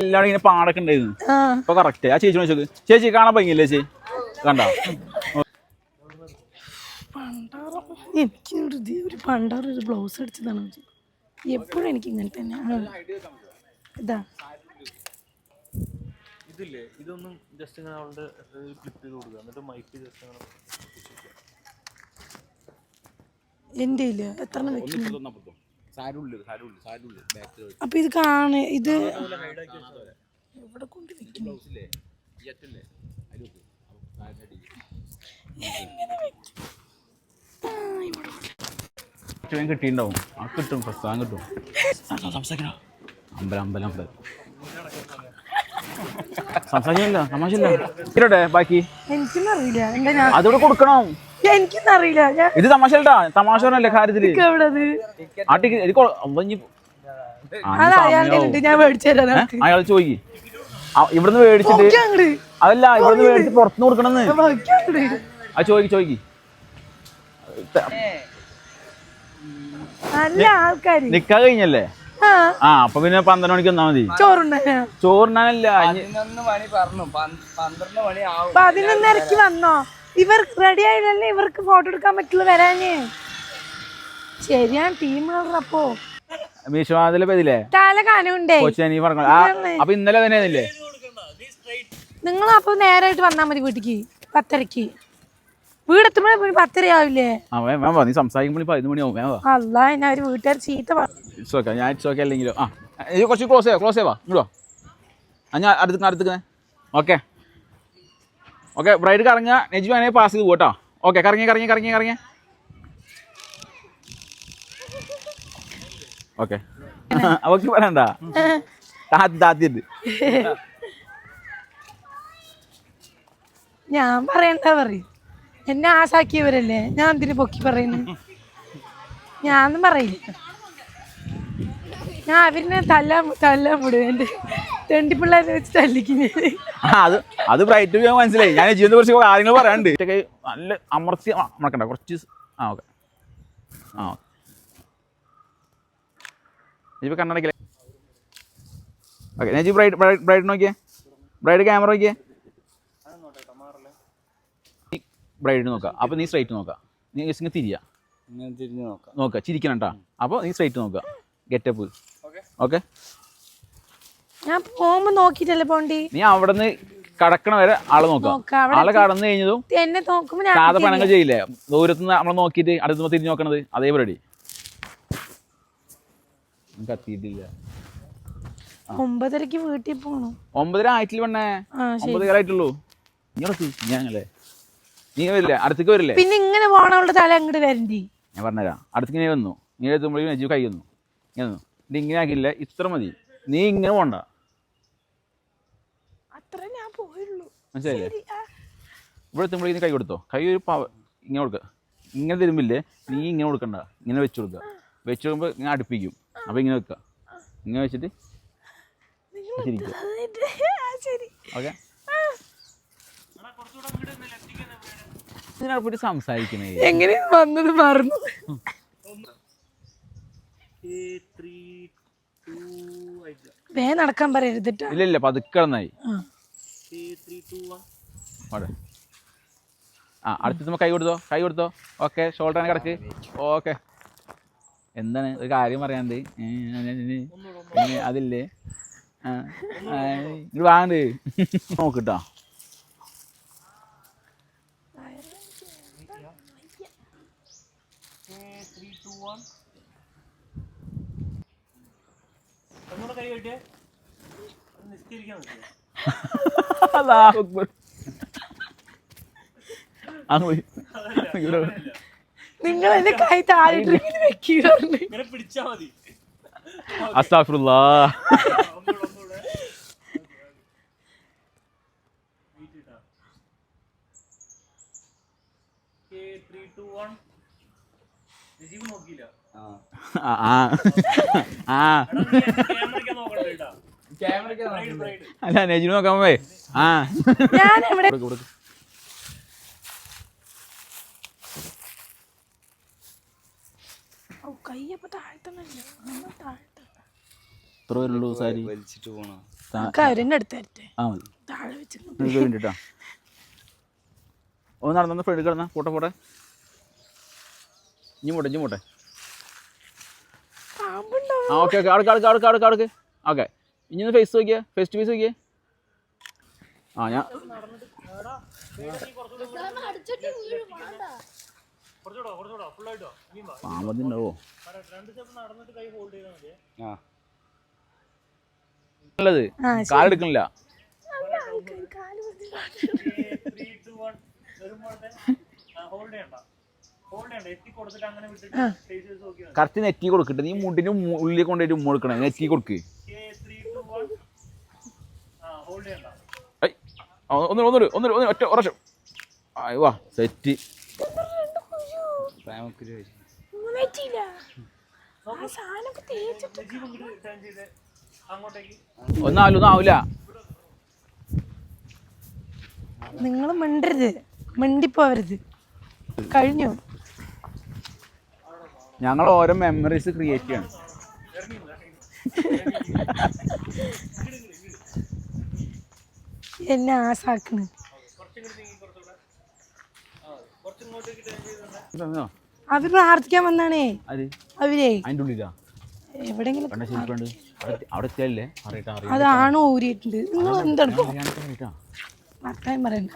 എല്ലാവരും ഇങ്ങനെ പാടൊക്കെ ഉണ്ടായിരുന്നു. ആ. കറക്റ്റ് ആ ചേച്ചി ചോദിച്ചത് ചേച്ചി കാണാൻ ഭംഗിയില്ലേ ചേച്ചി? കണ്ടോ? പണ്ടാറം എനിക്ക് ഒരു പണ്ടാറ് ഒരു ബ്ലൗസ് അടിച്ചതാണ് എപ്പോഴും എനിക്ക് ഇങ്ങനെ തന്നെ. ഇതാ. ഇതില്ലേ? ഇതൊന്നും ജസ്റ്റ് ഇങ്ങനെ അവളുടെ ക്ലിപ്പ് ചെയ്ത് കൊടുക്കുക. എന്നിട്ട് മൈക്ക് ജസ്റ്റ് അങ്ങനെ എന്റെ ഇല്ല എത്ര എണ്ണം വെക്കുന്നു? അപ്പൊ ഇത് കാണ ഇത് എവിടെ കൊണ്ട് വെക്കും? ആ, കിട്ടും പ്രസ്ഥാനം കിട്ടും. സംസാരിക്കണോ? അമ്പലം അമ്പലം അമ്പലം. സംസാരിക്കില്ല തമാശയില്ല? ബാക്കി. എനിക്കൊന്നും അറിയില്ല. അതോടെ കൊടുക്കണം. എനിക്കൊന്നും അറിയില്ല ഇത് തമാശ തമാശ പറഞ്ഞല്ലേ കാര്യത്തിൽ? എവിടെ ആ ടിക്കറ്റ് ഞാൻ മേടിച്ചു അയാൾ ചോദിക്ക് ഇവിടുന്ന് മേടിച്ചിട്ട് അങ്ങട്. അതല്ല ഇവിടുന്ന് മേടിച്ച് പുറത്തുനിന്ന് കൊടുക്കണമെന്ന്. ആ ചോദിക്ക് ചോദിക്ക്. നല്ല ആൾക്കാര്. നിക്കാ കഴിഞ്ഞല്ലേ? ആ. അപ്പൊ പിന്നെ പന്ത്രണ്ട് മണിക്ക് വന്നാ മതി. ചോറുണ്ടാ ചോറിനാനല്ല ഇനി- പതിനൊന്ന് മണി പറഞ്ഞു. പന്ത്- പന്ത്രണ്ട് മണി ആവും. പതിനൊന്നരക്ക് വന്നോ? ഇവർ റെഡി ആയില്ലല്ലേ? ഇവർക്ക് ഫോട്ടോ എടുക്കാൻ പറ്റുള്ളൂ വരാന് ശരിയാണ് ടീം അപ്പോ. തല കനുണ്ടേ. അപ്പൊ ഇന്നലെ തന്നെ നിങ്ങൾ അപ്പൊ നേരായിട്ട് വന്നാ മതി വീട്ടിക്ക് പത്തരക്ക് വീടെത്തുമ്പോഴേ പത്തര ആവില്ലേ സംസാരിക്കുമ്പോഴും നീ സംസാരിക്കുമ്പോൾ പതിനൊന്ന് മണിയാവും അല്ല അവർ വീട്ടുകാർ ചീത്ത ഞാൻ ഇറ്റ്സ് അല്ലെങ്കിലോ ആ. കുറച്ച് ക്ലോസ് ചെയ്യാം ക്ലോസ് ചെയ്യാം ഇങ്ങോട്ടോ ഞാൻ അടുത്ത് അടുത്ത് ഓക്കെ ഓക്കെ ബ്രൈഡ് കറങ്ങുക. നെജു വേണേ പാസ് ചെയ്ത് പോട്ടോ ഓക്കെ കറങ്ങി കറങ്ങി കറങ്ങി കറങ്ങി. ഓക്കെ അവക്ക് പറയണ്ട താത്തി താത്തിയുണ്ട് ഞാൻ പറയണ്ട പറയും? എന്നെ ആശാക്കിയവരല്ലേ ഞാൻ എന്തിനു പൊക്കി പറയുന്നു? ഞാനൊന്നും പറയില്ല. ഞാൻ അവരിനെ തല്ലാൻ തല്ലാൻ വിടും എന്റെ തെണ്ടി പിള്ളേരെ വെച്ച് തല്ലിക്കുന്നത് അത് അത് ബ്രൈറ്റ് ഞാൻ മനസ്സിലായി. ഞാൻ ജീവിതത്തെ കുറിച്ച് കാര്യങ്ങൾ പറയാനുണ്ട്. ഇതൊക്കെ നല്ല അമർത്തി ആ, അമർക്കണ്ട കുറച്ച് ആ ഓക്കെ. ആ ഓക്കെ. നെജീബ് കണ്ണടക്കില്ലേ? ഓക്കെ ഞാൻ ബ്രൈഡ് ബ്രൈഡ് ബ്രൈഡ് നോക്കിയേ. ബ്രൈഡ് ക്യാമറ നോക്കിയേ. ബ്രൈഡ് നോക്കാം അപ്പോൾ നീ സ്ട്രൈറ്റ് നോക്കാം നീ ജസ്റ്റ് ഇങ്ങനെ തിരിയാ. നോക്കുക ചിരിക്കണം കേട്ടോ അപ്പോൾ നീ സ്ട്രൈറ്റ് നോക്കുക. Getup okay? ഞാൻ പോകുമ്പോ നോക്കിട്ടല്ലേ പോണ്ടി? നീ അവിടുന്ന് കടക്കണ വരെ ആൾ നോക്കാം. ആൾ കടന്നു കഴിഞ്ഞതും എന്നെ നോക്കുമ്പോ ഞാൻ സാധാ പണങ്ങൾ ചെയ്യില്ലേ? ദൂരത്ത് നമ്മൾ നോക്കിയിട്ട് അടുത്ത് തിരിഞ്ഞു നോക്കണത്. അതേ പരിപാടി കത്തിയിട്ടില്ല. ഒമ്പതരക്ക് വീട്ടിൽ പോണു. ഒമ്പതര ആയിട്ടില്ല പെണ്ണേ? ഒമ്പത് നീ അവിടെ ഞാനല്ലേ നീ വരില്ലേ? അടുത്തേക്ക് വരില്ലേ? പിന്നെ ഇങ്ങനെ പോണവളുടെ തല അങ്ങോട്ട് വരണ്ടി. ഞാൻ പറഞ്ഞുതരാം. അടുത്തേക്ക് നീ വന്നു. നീ എത്തുമ്പോഴേക്കും നജീവ് കൈ വന്നു. ഇങ്ങനെ ഇങ്ങനെ ആക്കിയില്ല. ഇത്ര മതി. നീ ഇങ്ങനെ പോണ്ട. അത്ര ഞാൻ പോയുള്ളൂ മനസ്സിലായില്ലേ. ഇവിടെ എത്തുമ്പോഴേക്കും കൈ കൊടുത്തോ. കൈ ഒരു പവ ഇങ്ങനെ കൊടുക്കുക ഇങ്ങനെ തരുമ്പില്ലേ നീ ഇങ്ങനെ കൊടുക്കണ്ട. ഇങ്ങനെ വെച്ച് കൊടുക്കുക വെച്ച് കൊടുക്കുമ്പോൾ ഇങ്ങനെ അടുപ്പിക്കും. അപ്പോൾ ഇങ്ങനെ വെക്ക. ഇങ്ങനെ വെച്ചിട്ട് ശരിക്കും. ആ, ശരി. ഓക്കെ. സംസാരിക്കണേ. എങ്ങനെ വന്നത് പറഞ്ഞു വേ നടക്കാൻ പറയരുതിട്ടാ ഇല്ല ഇല്ല പതുക്കെ നന്നായി അവിടെ ആ നമ്മൾ കൈ കൊടുത്തോ? കൈ കൊടുത്തോ? ഓക്കെ ഷോൾഡർ കിടക്ക് ഓക്കെ. എന്താണ്? ഒരു കാര്യം പറയാണ്ട് അതില്ലേ? ഇത് വാങ്ങണ്ട് നോക്കിട്ടോ. ത്രീ ടു അങ്ങ് പോയി. ഇവിടെ വാ. നിങ്ങൾ എന്റെ കൈ താഴെ ഇങ്ങനെ പിടിച്ചാ മതി. ബ്രൈഡ് അല്ല നെജിന് നോക്കാൻ പോയി ആ. ഞാൻ എവിടെ കൊടുക്ക്, കൊടുക്ക്. ഓ, കൈ അപ്പൊ താഴ്ത്തണല്ലോ. താഴ്ത്ത എത്ര പേരുള്ളൂ സാരി വലിച്ചിട്ട് പോണോ? കവരിന്റെ അടുത്ത് തരട്ടെ ആ മതി. താഴെ വെച്ചിട്ട് നിങ്ങൾക്ക് വേണ്ടിട്ടാ. ഒന്ന് നടന്നു ഫ്രണ്ട് കിടന്ന. പോട്ടെ പോട്ടെ. ഇഞ്ഞി പോട്ടെ ഇഞ്ഞി പോട്ടെ. പാമ്പുണ്ടാവും ആ ഓക്കെ ഓക്കെ. അടുക്ക് അടുക്ക് അടുക്ക് അടുക്ക് അടുക്ക്. ഓക്കെ. ഇനി ഒന്ന് ഫേസ് നോക്കിയേ. ഫേസ് ടു ഫേസ് നോക്കിയേ. ആ ഞാൻ പാമ്പത്തിണ്ടാവോ നല്ലത്. കാലെടുക്കണില്ല കറക്റ്റ് നെറ്റി കൊടുക്കട്ടെ. നീ മുണ്ടിന് ഉള്ളിൽ കൊണ്ടുപോയിട്ട് ഉമ്മ കൊടുക്കണേ നെറ്റി കൊടുക്ക്. ഒന്നൂടെ ഒന്നൂടെ ഒന്നൂടെ ഒറ്റ ഉറച്ചു ആയി വാ സെറ്റ് പ്രേമക്കുരു വരും പറ്റിയില്ല ആ സാധനമൊക്കെ തേച്ചിട്ട് ജീവൻ ഇങ്ങോട്ട് ചെയ്ത് അങ്ങോട്ടേക്ക് ഒന്നാവില്ല ഒന്നും നിങ്ങൾ മിണ്ടരുത്. മിണ്ടിപ്പോവരുത്. കഴിഞ്ഞു. ഞങ്ങൾ ഓരോ മെമ്മറീസ് ക്രിയേറ്റ് ചെയ്യണം. എന്നെ ആസാക്കണ് അവർ പ്രാർത്ഥിക്കാൻ വന്നാണേ. അവരേ. അതിന്റെ ഉള്ളിലാ? എവിടെങ്കിലും അതാണോ ഊരിയിട്ടുണ്ട്? നിങ്ങൾ എന്തെടുക്കും പറയണ്ട.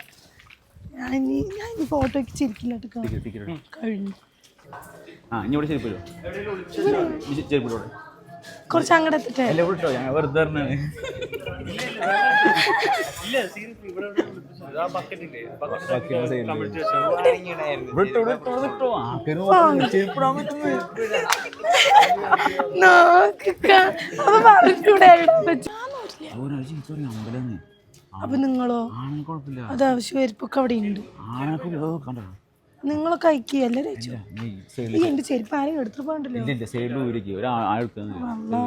ഞാൻ ഇനി ഞാൻ ഇനി ഫോട്ടോയ്ക്ക് ചിരിക്കില്ല കഴിഞ്ഞു. ആ ഇനി ഇവിടെ ചെരുപ്പ് കുറച്ച് അങ്ങോട്ട് എത്തിട്ടെ. അപ്പൊ നിങ്ങളോ? അത് ആവശ്യം വരിപ്പൊക്കെ അവിടെ ഉണ്ട് ആണൊക്കെ കണ്ടോ? നിങ്ങളൊക്കെ അയക്കുകയല്ലേ ഈ എന്റെ ചെരുപ്പ് ആരെയും എടുത്തിട്ട് പോകണ്ടല്ലോ? ഇല്ല സൈഡിൽ ഊരിക്ക്. അല്ലാ.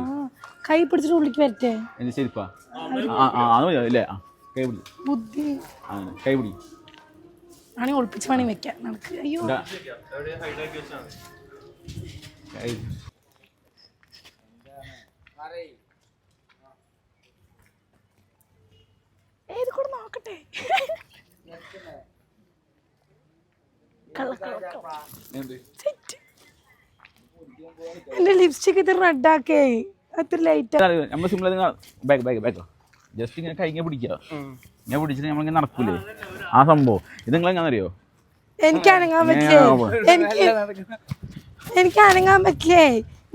കൈ പിടിച്ചിട്ട് ഉള്ളിക്ക് വരട്ടെ? എന്റെ ചെരുപ്പാ? കൈ പിടി. ബുദ്ധി. കൈ പിടി. ഒളിപ്പിച്ച് വേണമെങ്കിൽ വെക്കാം നമുക്ക് അയ്യോ. ഏത് കൂടെ നോക്കട്ടെ? എന്റെ ലിപ്സ്റ്റിക് ഇത് റെഡാക്കേ അത്ര ലൈറ്റ് നമ്മൾ simple back back back just ഇങ്ങനെ കൈ ഇങ്ങനെ പിടിക്കുക. ഞാൻ പിടിച്ചിട്ട് നമ്മളിങ്ങനെ നടക്കൂലേ? ആ സംഭവം. ഇത് നിങ്ങൾ എങ്ങനെ അറിയോ എനിക്ക് അനങ്ങാൻ പറ്റില്ലേ എനിക്ക് എനിക്ക് അനങ്ങാൻ പറ്റില്ലേ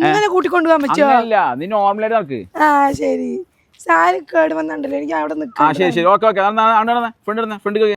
നിങ്ങളെ കൂട്ടിക്കൊണ്ടുപോകാൻ പറ്റുമോ അല്ല നീ നോർമലായിട്ട് നടക്ക്. ആ ശരി. സാരി കേട് വന്നിട്ടുണ്ടല്ലോ എനിക്ക് അവിടെ ആ നിൽക്കാം ശരി. ശരി ഓക്കെ ഓക്കെ ഫ്രണ്ട് ഫ്രണ്ട്